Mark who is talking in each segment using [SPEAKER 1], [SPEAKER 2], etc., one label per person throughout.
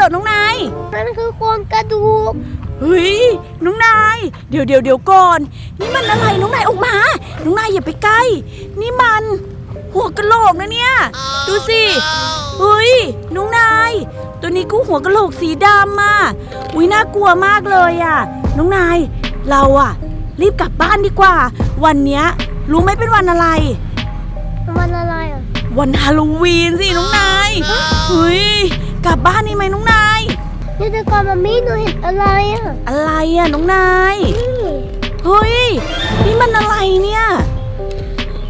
[SPEAKER 1] รอน้องนาย
[SPEAKER 2] มันคือโครงกระดูก
[SPEAKER 1] เฮ้ยน้องนาย เดี๋ยวเดี๋ยวเดี๋ยวก่อน นี่มันอะไรน้องนายออกมา น้องนายอย่าไปใกล้ นี่มัน หัวกะโหลกนะเนี่ย ดูสิเฮ้ยน้องนาย ตัวนี้กูหัวกะโหลกสีดำอะอุ้ยน่ากลัวมากเลยอะ น้องนาย เราอะ รีบกลับบ้านดีกว่า วันเนี้ยรู้ไหมเป็นวันอะไร
[SPEAKER 2] มันอะไรอะ
[SPEAKER 1] วันฮาโลวีนสิน้องนายเฮ้ยกลับบ้านนี่ไหมน้องนาย
[SPEAKER 2] เดี๋ยวก่อนมามี่หนูเห็นอะไรอะ
[SPEAKER 1] อะไรอะน้องนาย
[SPEAKER 2] นี่
[SPEAKER 1] เฮ้ยนี่มันอะไรเนี่ย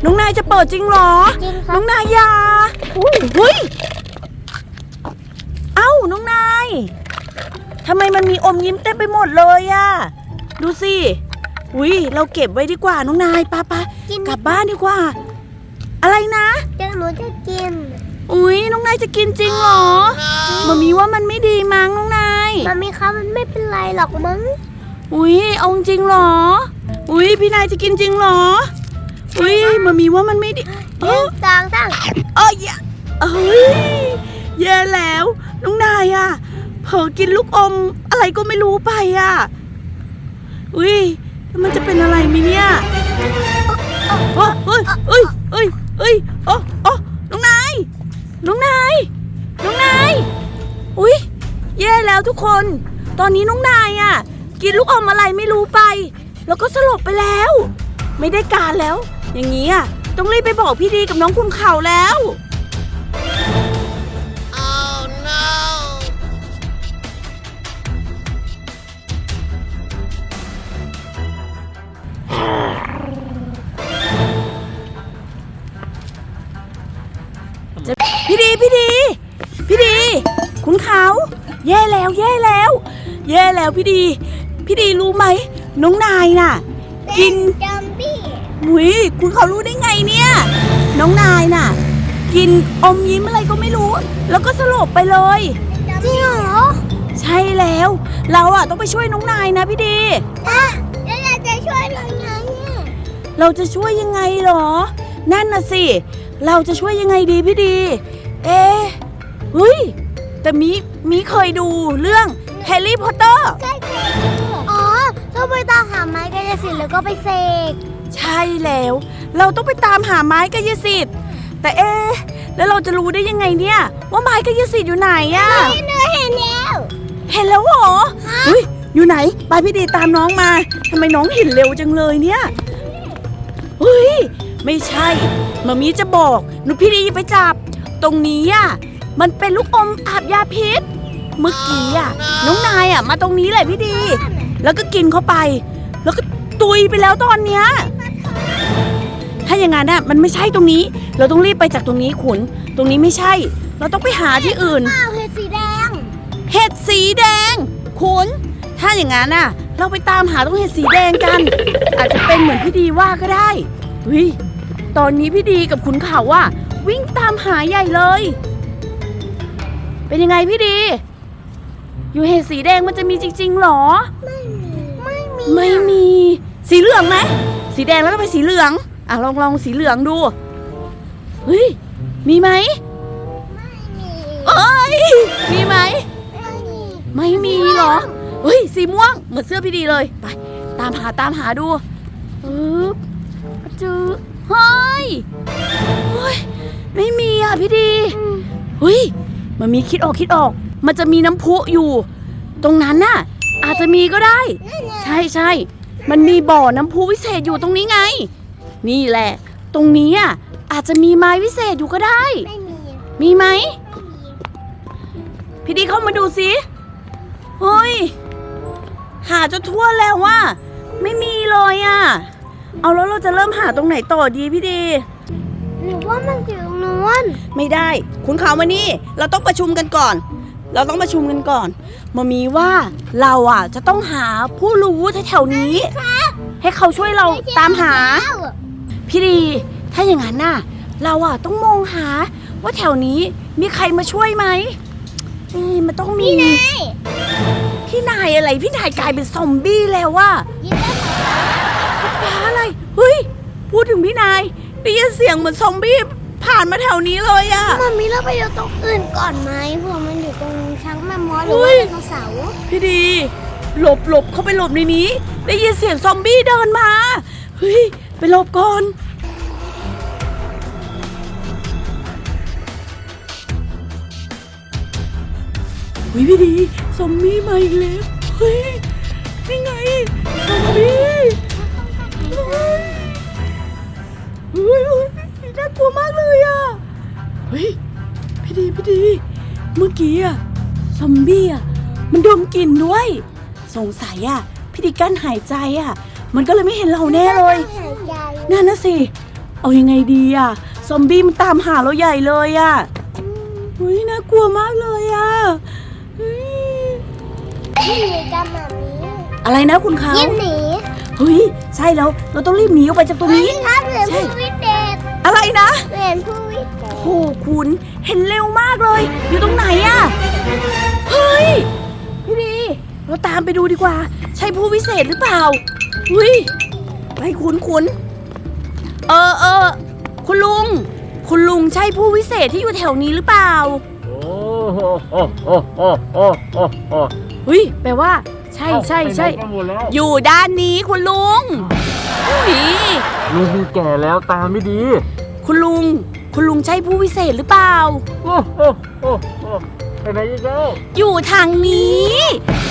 [SPEAKER 1] น้องนายจะเปิดจริงเหรอ
[SPEAKER 2] จริงครั
[SPEAKER 1] น้
[SPEAKER 2] บ
[SPEAKER 1] องนายอยาอุ้ยเฮ้ยเอ้าน้องนายทำไมมันมีอมยิ้มเต็มไปหมดเลยอะดูสิอุ้ยเราเก็บไว้ดีกว่าน้องนายป้าป้า
[SPEAKER 2] กิน
[SPEAKER 1] กลับบ้านดีกว่า อะไรนะ
[SPEAKER 2] เดี๋ยวหนูจะกิน
[SPEAKER 1] อุ้ยน้องนายจะกินจริงเหรอมามีว่ามันไม่ดีมั้งน้องนาย
[SPEAKER 2] มามี่คะมันไม่เป็นไรหรอกมั้ง
[SPEAKER 1] อุ้ยเอาจริงเหรอ อุ้ยพี่นายจะกินจริงเหรอ อุ้ยมามีว่ามันไม่ดี
[SPEAKER 2] หนึ่งสองสาม
[SPEAKER 1] เอ้ยอย่าเอ้ยแย่แล้วน้องนายอะเผลอกินลูกอมอะไรก็ไม่รู้ไปอะอุ้ยแล้วมันจะเป็นอะไรไหมเนี่ย ยโอ้โอ้น้องนาย น้องนาย น้องนาย อุ้ยแย่แล้วทุกคน ตอนนี้น้องนายอะกินลูกอมอะไรไม่รู้ไป แล้วก็สลบไปแล้ว ไม่ได้การแล้ว อย่างนี้อะต้องรีบไปบอกพี่ดีกับน้องคุณเข่าแล้ว แย่แล้วพี่ดี พี่ดีรู้ไหมน้องนายน่ะ กิน
[SPEAKER 2] จัมบี้
[SPEAKER 1] หุยคุณเขารู้ได้ไงเนี่ย น้องนายน่ะ กินอมยิ้มอะไรก็ไม่รู้ แล้วก็สลบไปเลย
[SPEAKER 2] จริงเหรอ
[SPEAKER 1] ใช่แล้ว เราอะต้องไปช่วยน้องนายนะพี่ดี
[SPEAKER 2] อะแล้วเราจะช่วยยังไงอะ
[SPEAKER 1] เราจะช่วยยังไงเหรอ นั่นน่ะสิ เราจะช่วยยังไงดีพี่ดี เอ๊ะเฮ้ยแต่มีมีเคยดูเรื่อง แฮร์รี่พอตเตอร์
[SPEAKER 2] ใช่ใช่อ๋อต้องไปตามหาไม้กายสิทธิ์แล้วก็ไปเสก
[SPEAKER 1] ใช่แล้ว เราต้องไปตามหาไม้กายสิทธิ์ แต่เอ๊ะแล้วเราจะรู้ได้ยังไงเนี่ย ว่าไม้กายสิทธิ์อยู่ไหนอะ
[SPEAKER 2] นี่หนูเห็นแล้ว
[SPEAKER 1] เห็นแล้วเหรอเฮ้ยอยู่ไหนไปพี่ดีตามน้องมาทำไมน้องเห็นเร็วจังเลยเนี่ยเฮ้ยไม่ใช่มามีจะบอกหนูพี่ดีไปจับ ตรงนี้อะมันเป็นลูกอมอาบยาพิษ เมื่อกี้อะน้องนายอะมาตรงนี้แหละพี่ดี แล้วก็กินเข้าไป แล้วก็ตุยไปแล้วตอนเนี้ยถ้าอย่างนั้นน่ะมันไม่ใช่ตรงนี้ เราต้องรีบไปจากตรงนี้ขุน ตรงนี้ไม่ใช่ เราต้องไปหาที่อื่น
[SPEAKER 2] อ้าวเห็ดสีแดง
[SPEAKER 1] เห็ดสีแดงคุณถ้าอย่างนั้นน่ะ เราไปตามหาตรงเห็ดสีแดงกัน อาจจะเป็นเหมือนพี่ดีว่าก็ได้เฮ้ยตอนนี้พี่ดีกับขุนเขาอะวิ่งตามหาใหญ่เลย เป็นยังไงพี่ดี อยู่เห็ดสีแดงมันจะมีจริงๆหรอ
[SPEAKER 2] ไม่มีไม่มี
[SPEAKER 1] ไม่มีสีเหลืองไหมสีแดงแล้วก็ไปสีเหลือง อะลองลองสีเหลืองดูเฮ้ยมีไหม
[SPEAKER 2] ไม่มี
[SPEAKER 1] เอ้ยมีไหม
[SPEAKER 2] ไม่มี
[SPEAKER 1] ไม่มีเหรอเฮ้ยสีม่วงเหมือนเสื้อพี่ดีเลยไป ตามหาตามหาดูปึ๊บเจอเฮ้ยเฮ้ยไม่มีอะพี่ดีเฮ้ยมันมีคิดออกคิดออก มันจะมีน้ำพุอยู่ ตรงนั้นน่ะ อาจจะมีก็ได้
[SPEAKER 2] นั่นไง
[SPEAKER 1] ใช่ใช่มันมีบ่อน้ำพุวิเศษอยู่ตรงนี้ไง นี่แหละ ตรงนี้อะอาจจะมีไม้วิเศษอยู่ก็ได้
[SPEAKER 2] ไม่มี
[SPEAKER 1] มีไหมพี่ดีเข้ามาดูสิเฮ้ย หาจนทั่วแล้วว่า ไม่มีเลยอะ่ะ เอาแล้วเราจะเริ่มหาตรงไหนต่อดีพี่ดี
[SPEAKER 2] หรือว่ามันอยู่ตรงนู้น
[SPEAKER 1] ไม่ได้ คุณเขามานี่ เราต้องประชุมกันก่อน เราต้องประชุมกันก่อนมามีว่าเราอะจะต้องหาผู้รู้แถวๆนี้ ให้เขาช่วยเราตามหา พี่ดี ถ้าอย่างนั้นน่ะ เราอะต้องมองหาว่าแถวนี้มีใครมาช่วยไหมเอ้ยมันต้องมีพี่นายอะไรพี่นายกลายเป็นซอมบี้แล้วว่ะ
[SPEAKER 2] ยินดี
[SPEAKER 1] ป้าอะไรเฮ้ยพูดถึงพี่นายได้ยินเสียงเหมือนซอมบี้ ผ่านมาแถวนี้เลยอะ
[SPEAKER 2] มันมีเราไปดูตรงอื่นก่อนไหมเผื่อมันอยู่ตรงช้างแมมมอสหรือ
[SPEAKER 1] เฮ้
[SPEAKER 2] ว่ายไดโนเสาร์
[SPEAKER 1] พี่ดี หลบหลบเข้าไปหลบในนี้ ได้ยินเสียงซอมบี้เดินมาเฮ้ยไปหลบก่อนเฮ้ยพี่ดีซอมบี้มาอีกแล้วเฮ้ยนี่ไงซอมบี้เฮ้ยเฮ้ย ดีพี่ดี เมื่อกี้อะซอมบี้อะมันดมกลิ่นด้วย สงสัยอะพี่ดีกั้นหายใจอะมันก็เลยไม่เห็นเราแน่เลย
[SPEAKER 2] หายใจ
[SPEAKER 1] นั่นนะสิ เอายังไงดีอะซอมบี้มันตามหาเราใหญ่เลยอะเฮ้ยน่ากลัวมากเลยอะเฮ้ย
[SPEAKER 2] ยิ้มหนีกันแบบนี้
[SPEAKER 1] อะไรนะคุณเขา
[SPEAKER 2] ยิ้มหนี
[SPEAKER 1] เฮ้ยใช่แล้วเราต้องรีบหนีออกไปจากตรงนี้
[SPEAKER 2] ครับเหรียญ
[SPEAKER 1] ใช่
[SPEAKER 2] ผู้วิเศษ
[SPEAKER 1] อะไรนะ
[SPEAKER 2] เหรียญผู้วิเศษ
[SPEAKER 1] โอ้คุณ เห็นเร็วมากเลย อยู่ตรงไหนอะเฮ้ยพี่ดีเราตามไปดูดีกว่า ใช่ผู้วิเศษหรือเปล่าเฮ้ยไปคุณคุณเออเออคุณลุง คุณลุงใช่ผู้วิเศษที่อยู่แถวนี้หรือเปล่า
[SPEAKER 3] โอ้โหโอ้โหโอ้โหโอ้โหโอ้
[SPEAKER 1] เฮ้ยแปลว่า ใช่ใช่ใช่
[SPEAKER 3] ไปไหนกันหมดแล้ว
[SPEAKER 1] อยู่ด้านนี้คุณลุงเฮ้ย
[SPEAKER 3] ลุงมีแก่แล้วตาไม่ดี
[SPEAKER 1] คุณลุง คุณลุงใช่ผู้วิเศษหรือเปล่า
[SPEAKER 3] โอ้โหโอ้โหไปไหนอีกแล้ว
[SPEAKER 1] อยู่ทางนี้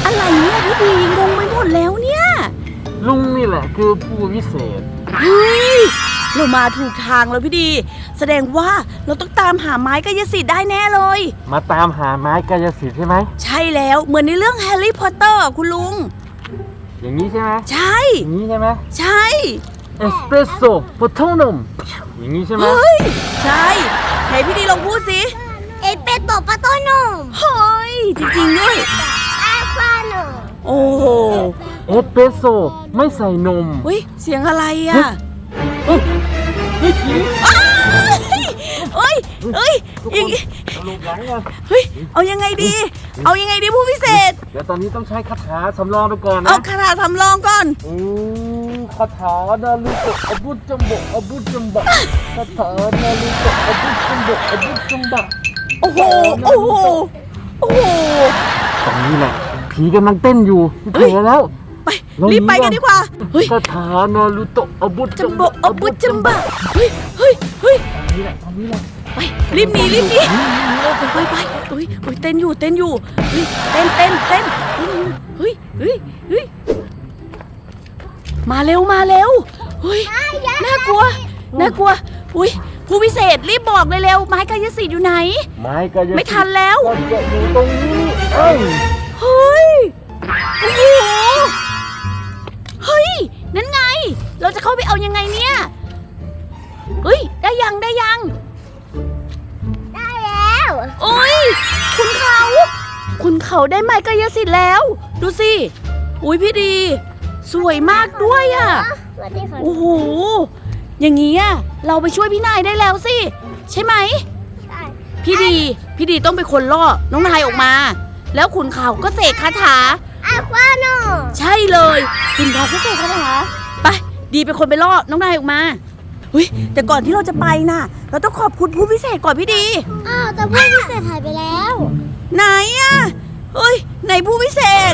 [SPEAKER 1] อะไรเนี่ยพี่ดีงงไปหมดแล้วเนี่ย
[SPEAKER 3] ลุงนี่แหละคือผู้วิเศษ
[SPEAKER 1] เฮ้ยเรามาถูกทางแล้วพี่ดี แสดงว่าเราต้องตามหาไม้กายสิทธิ์ได้แน่เลย
[SPEAKER 3] มาตามหาไม้กายสิทธิ์ใช่ไหม
[SPEAKER 1] ใช่แล้วเหมือนในเรื่องแฮร์รี่พอตเตอร์คุณลุง
[SPEAKER 3] อย่างนี้ใช่ไหม
[SPEAKER 1] ใช่
[SPEAKER 3] อย่างนี้ใช่ไหม
[SPEAKER 1] ใช่
[SPEAKER 3] เอสเปรสโซ่โพโตนมอย่างนี้ใช่ไหม
[SPEAKER 1] เฮ้ย ใช่ไหนพี่ดีลองพูดสิ
[SPEAKER 2] เอเปโตปาโตโนม
[SPEAKER 1] เฮ้ย จริงๆด้วย
[SPEAKER 2] อาฟาโน
[SPEAKER 1] โอ้โห
[SPEAKER 3] เอสเปรสโซ่ไม่ใส่นม
[SPEAKER 1] เฮ้ย เสียงอะไรอะ
[SPEAKER 3] เฮ้ยเฮ้ยผี
[SPEAKER 1] อ้าย เฮ้ยเฮ้ย
[SPEAKER 3] ทุก
[SPEAKER 1] อย่าง
[SPEAKER 3] คน
[SPEAKER 1] งี้
[SPEAKER 3] เอาลงหลังกัน
[SPEAKER 1] เฮ้ยเอายังไงดี เอายังไงดีผู้พิเศษ
[SPEAKER 3] เดี๋ยวตอนนี้ต้องใช้คาถาสำรองไปก่อน
[SPEAKER 1] เอา
[SPEAKER 3] นะ
[SPEAKER 1] คาถาทำลองก่อน
[SPEAKER 3] อืมคาถานารุโตะอบุจัมบะอบุจัมบะคาถานารุโตะอบุจัมบะอบุจัมบะ
[SPEAKER 1] โอ้โห โอ้โห โอ้โห
[SPEAKER 3] ตรงนี้แหละผีกำลังเต้นอยู่
[SPEAKER 1] เฮ้ย
[SPEAKER 3] เจอแล้ว
[SPEAKER 1] ไป รีบไปกันดีกว่าเฮ้ย
[SPEAKER 3] คาถานารุโตะอบุ
[SPEAKER 1] จั
[SPEAKER 3] จั
[SPEAKER 1] ม
[SPEAKER 3] ม
[SPEAKER 1] โบ
[SPEAKER 3] บะ
[SPEAKER 1] อบุจัมบะเฮ้ยเฮ้ยเฮ้ย
[SPEAKER 3] ตรงนี้แหละตรงนี้แหละ
[SPEAKER 1] ไปรีบหนีรีบหนีไปไปไปเฮ้ยเฮ้ยเต้นอยู่เต้นอยู่เฮ้ยเต้นเต้นเต้นเต้นอยู่เฮ้ยเฮ้ยเฮ้ยมาเร็วมาเร็วเฮ้ยน่ากลัวน่ากลัวอุ้ยผู้พิเศษรีบบอกเลยเร็วไม้กายสิทธิ์อยู่ไหน
[SPEAKER 3] ไม้กายสิทธิ์
[SPEAKER 1] ไม่ทันแล้ว
[SPEAKER 3] ก็จะอยู่ตรงนี้เอ้ย
[SPEAKER 1] เราจะเข้าไปเอายังไงเนี่ยเฮ้ย ได้ยังได้ยัง
[SPEAKER 2] ได้แล้ว
[SPEAKER 1] โอ้ยคุณเขา คุณเขาได้ไม้กายสิทธิ์แล้ว ดูสิ อุ้ยพี่ดี สวยมากด้วยอะ่ะ
[SPEAKER 2] สวัสดีค่ะ
[SPEAKER 1] โอ้โห อย่างนี้อะเราไปช่วยพี่นายได้แล้วสิ ใช่ไหม
[SPEAKER 2] ใช่
[SPEAKER 1] พี่ดี พี่ดีต้องเป็นคนล่อ น้องนายออกมา แล้วขุนเขาก็เสกคาถา
[SPEAKER 2] อาฟาโน
[SPEAKER 1] ใช่เลยคุณพาพิเศษคาถาไป ดีเป็นคนไปล่อน้องนายออกมาเฮ้ยแต่ก่อนที่เราจะไปน่ะ เราต้องขอบคุณผู้พิเศษก่อนพี่ดี
[SPEAKER 2] อ้าวแต่ผู้พิเศษหายไปแล้ว
[SPEAKER 1] ไหนอะเฮ้ยไหนผู้พิเศษ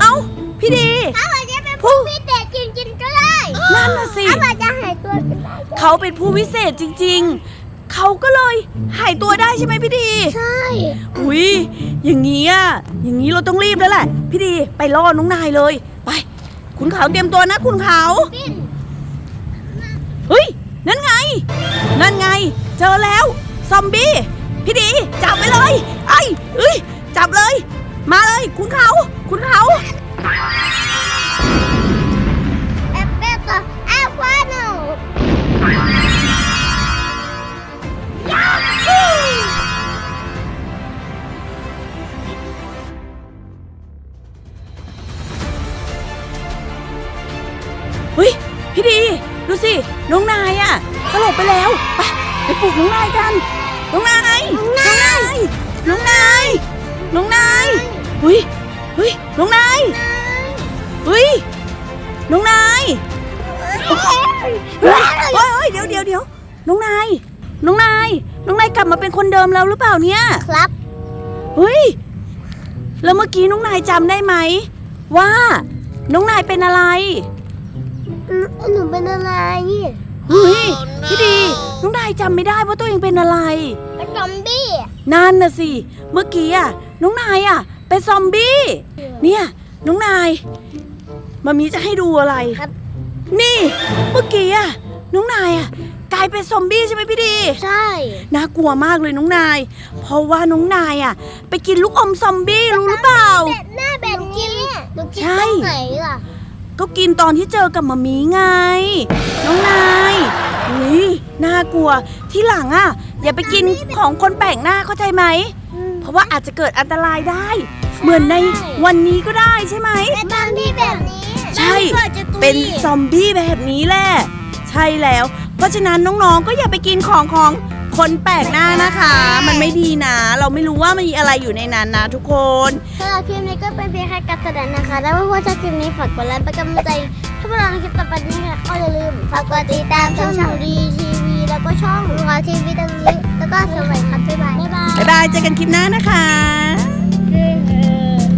[SPEAKER 1] เอ้าพี่ดี
[SPEAKER 2] ถ้าเราจะเป็นผู้พิเศษจริงๆก็ได้
[SPEAKER 1] นั่นน่ะสิ
[SPEAKER 2] ถ้าเราจะหายตัวไปได้ก็
[SPEAKER 1] เขาเป็นผู้พิเศษจริง ๆ เขาก็เลยหายตัวได้ใช่ไหมพี่ดี
[SPEAKER 2] ใช่
[SPEAKER 1] อุ้ยอย่างนี้อะอย่างนี้เราต้องรีบแล้วแหละ พี่ดีไปล่อน้องนายเลย ไป คุณเขาเตรียมตัวนะคุณเขา
[SPEAKER 2] ปิ้น
[SPEAKER 1] เฮ้ย นั่นไง นั่นไง เจอแล้ว ซอมบี้ พี่ดี จับไปเลย ไอ้เอ้ย จับเลย มาเลย คุณเขา คุณเขา กน้องนายกันน้องนายน้องนายน้องนายน้องนายเฮ้ยเฮ้ยน้องนายเฮ้ยน้องนายเฮ้ยเฮ้ยเฮ้ยเดี๋ยวเดี๋ยวเดี๋ยวน้องนายน้องนายน้องนายกลับมาเป็นคนเดิมแล้วหรือเปล่าเนี่ย
[SPEAKER 2] ครับ
[SPEAKER 1] เฮ้ยแล้วเมื่อกี้น้องนายจำได้ไหมว่า น้องนายเป็นอะไร
[SPEAKER 2] หนูหนูเป็นอะไร
[SPEAKER 1] เฮ้ยพี่ดีน้องนายจำไม่ได้ว่าตัวเองเป็นอะไร
[SPEAKER 2] เป็นซอมบี้
[SPEAKER 1] นั่นน่ะสิ เมื่อกี้อะน้องนายอะ เป็นซอมบี้ เนี่ยน้องนายมามีจะให้ดูอะไร
[SPEAKER 2] ครับ
[SPEAKER 1] นี่ เมื่อกี้อะน้องนายอะกลายเป็นซอมบี้ใช่ไหมพี่ดี
[SPEAKER 2] ใช่
[SPEAKER 1] น่ากลัวมากเลยน้องนาย เพราะว่าน้องนายอะ ไปกินลูกอมซอมบี้รู้หรือเปล่า
[SPEAKER 2] แบบหน้าแบบนี้หนูกิน
[SPEAKER 1] ใช่
[SPEAKER 2] ตรงไหนล่ะ
[SPEAKER 1] ก็กินตอนที่เจอกับมามีไง น้องนายอุ้ยน่ากลัว ที่หลังอะ อย่าไปกินของคนแปลกหน้าเข้าใจไหม เพราะว่าอาจจะเกิดอันตรายได้ เหมือนในวันนี้ก็ได้ใช่ไหม
[SPEAKER 2] เป็นซอมบี้แบบนี้
[SPEAKER 1] ใช่
[SPEAKER 2] แล้วก็จะตุย
[SPEAKER 1] เป็นซอมบี้แบบนี้แหละ ใช่แล้ว เพราะฉะนั้นน้องๆ ก็อย่าไปกินของของ คนแปลกหน้านะคะ มันไม่ดีนะ เราไม่รู้ว่ามันมีอะไรอยู่ในนั้นนะทุกคน
[SPEAKER 2] สำหรับคลิปนี้ก็เป็นเพียงแค่การแสดงนะคะ แล้วเพื่อนๆชอบคลิปนี้ฝากกดไลค์เป็นกำลังใจถ้าพวกเราในคลิปต่อไปนี้ค่ะก็อย่าลืมฝากกดติดตามช่องหนูดีทีวีแล้วก็ช่องรัวทีวีตรงนี้แล้วก็สวัสดีครับบ๊ายบายบ๊ายบาย
[SPEAKER 1] บ๊ายบายเจอกันคลิปหน้านะคะ